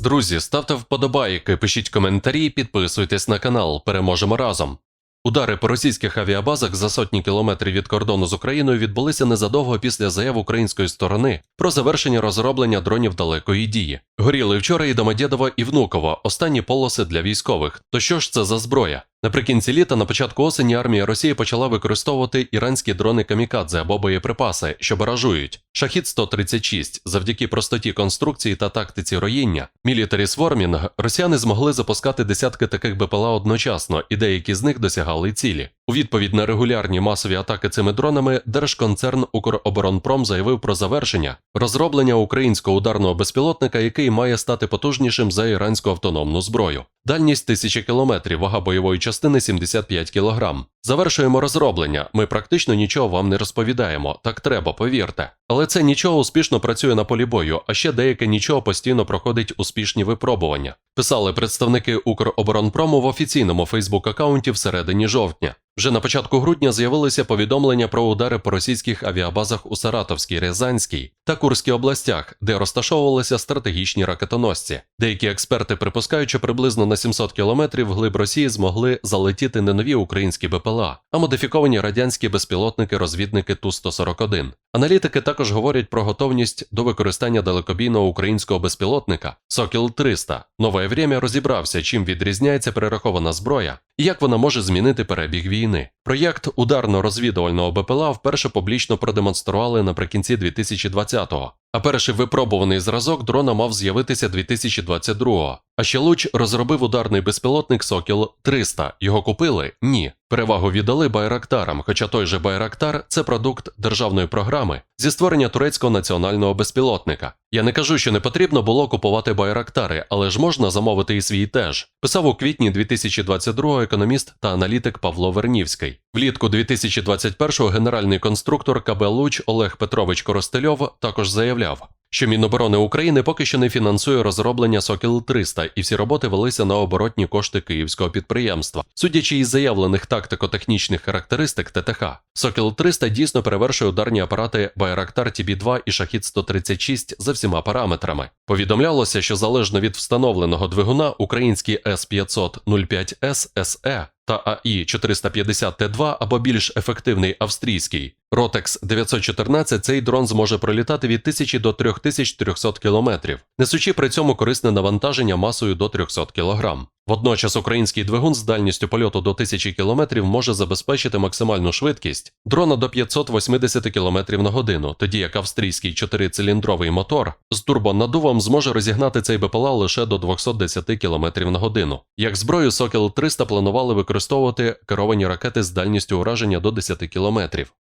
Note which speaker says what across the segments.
Speaker 1: Друзі, ставте вподобайки, пишіть коментарі, підписуйтесь на канал. Переможемо разом. Удари по російських авіабазах за сотні кілометрів від кордону з Україною відбулися незадовго після заяв української сторони про завершення розроблення дронів далекої дії. Горіли вчора і Домодєдово, і Внуково, останні полоси для військових. То що ж це за зброя? Наприкінці літа, на початку осені, армія Росії почала використовувати іранські дрони камікадзе або боєприпаси, що баражують. Шахід 136 завдяки простоті конструкції та тактиці роїння, Military Swarming, росіяни змогли запускати десятки таких БПЛА одночасно, і деякі з них досягали цілі. У відповідь на регулярні масові атаки цими дронами, держконцерн Укроборонпром заявив про завершення розроблення українського ударного безпілотника, який має стати потужнішим за іранську автономну зброю. Дальність 1000 кілометрів, вага бойової частини 75 кілограм. Завершуємо розроблення. Ми практично нічого вам не розповідаємо. Так треба, повірте. Але це нічого успішно працює на полі бою, а ще деяке нічого постійно проходить успішні випробування. Писали представники Укроборонпрому в офіційному Фейсбук-аккаунті всередині жовтня. Вже на початку грудня з'явилися повідомлення про удари по російських авіабазах у Саратовській, Рязанській та Курській областях, де розташовувалися стратегічні ракетоносці. Деякі експерти припускають, що приблизно на 700 кілометрів глиб Росії змогли залетіти не нові українські БПЛА, а модифіковані радянські безпілотники-розвідники Ту-141. Аналітики також говорять про готовність до використання далекобійного українського безпілотника Сокіл 300. Нове время розібрався, чим відрізняється перерахована зброя і як вона може змінити перебіг війни. Проєкт ударно-розвідувального БПЛА вперше публічно продемонстрували наприкінці 2020-го, а перший випробуваний зразок дрона мав з'явитися 2022-го. А ще Луч розробив ударний безпілотник Сокіл 300. Його купили? Ні. Перевагу віддали Байрактарам, хоча той же Байрактар це продукт державної програми зі створення турецького національного безпілотника. Я не кажу, що не потрібно було купувати Байрактари, але ж можна замовити і свій теж. Писав у квітні 2022-го економіст та аналітик Павло Вернівський. Влітку 2021-го генеральний конструктор КБ Луч Олег Петрович Коростельов також заявляв, що Міноборони України поки що не фінансує розроблення Сокіл 300 і всі роботи велися на оборотні кошти київського підприємства. Судячи із заявлених тактико-технічних характеристик ТТХ, Сокіл 300 дійсно перевершує ударні апарати Байрактар TB2 і Шахід 136 за всіма параметрами. Повідомлялося, що залежно від встановленого двигуна український С500 05С та АІ 450 Т2 або більш ефективний австрійський Rotex 914 цей дрон зможе пролітати від 1000 до 3300 км, несучи при цьому корисне навантаження масою до 300 кг. Водночас український двигун з дальністю польоту до 1000 км може забезпечити максимальну швидкість дрона до 580 км на годину, тоді як австрійський 4-циліндровий мотор з турбонадувом зможе розігнати цей БПЛА лише до 210 км на годину. Як зброю Сокіл 300 планували використовувати керовані ракети з дальністю ураження до 10 км,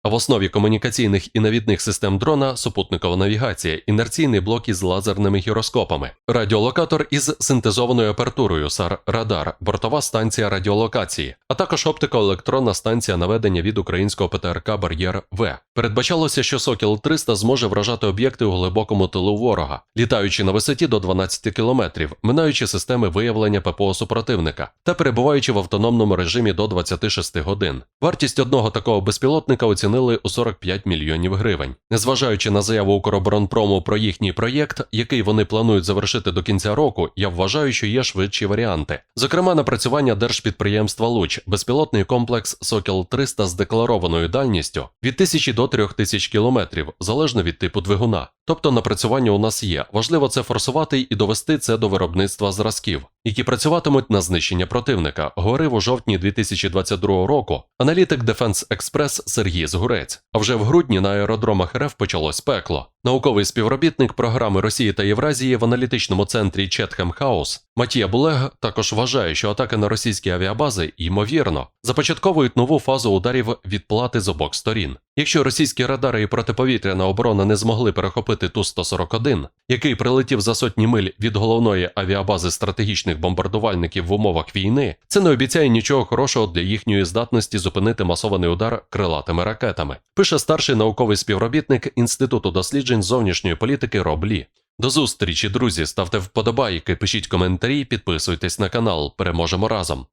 Speaker 1: а в основі комунікаційних і навідних систем дрона супутникова навігація, інерційний блок із лазерними гіроскопами, радіолокатор із синтезованою апертурою SAR Радар, бортова станція радіолокації, а також оптико-електронна станція наведення від українського ПТРК Бар'єр В. Передбачалося, що Сокіл 300 зможе вражати об'єкти у глибокому тилу ворога, літаючи на висоті до 12 кілометрів, минаючи системи виявлення ППО супротивника та перебуваючи в автономному режимі до 26 годин. Вартість одного такого безпілотника оцінили у 45 мільйонів гривень. Незважаючи на заяву Укроборонпрому про їхній проєкт, який вони планують завершити до кінця року, я вважаю, що є швидші варіанти. Зокрема, напрацювання держпідприємства Луч, безпілотний комплекс Сокіл 300 з декларованою дальністю від 1000 до 3000 кілометрів, залежно від типу двигуна. Тобто напрацювання у нас є. Важливо це форсувати і довести це до виробництва зразків, які працюватимуть на знищення противника, говорив у жовтні 2022 року аналітик Defense Express Сергій Згурець. А вже в грудні на аеродромах РФ почалось пекло. Науковий співробітник програми Росії та Євразії в аналітичному центрі Четхем Хаус Матія Булег також вважає, що атаки на російські авіабази, ймовірно, започатковують нову фазу ударів відплати з обох сторін. Якщо російські радари і протиповітряна оборона не змогли перехопити Ту-141, який прилетів за сотні миль від головної авіабази стратегічних бомбардувальників в умовах війни, це не обіцяє нічого хорошого для їхньої здатності зупинити масований удар крилатими ракетами. Пише старший науковий співробітник Інституту досліджень зовнішньої політики Роб Лі. До зустрічі, друзі. Ставте вподобайки, пишіть коментарі, підписуйтесь на канал. Переможемо разом.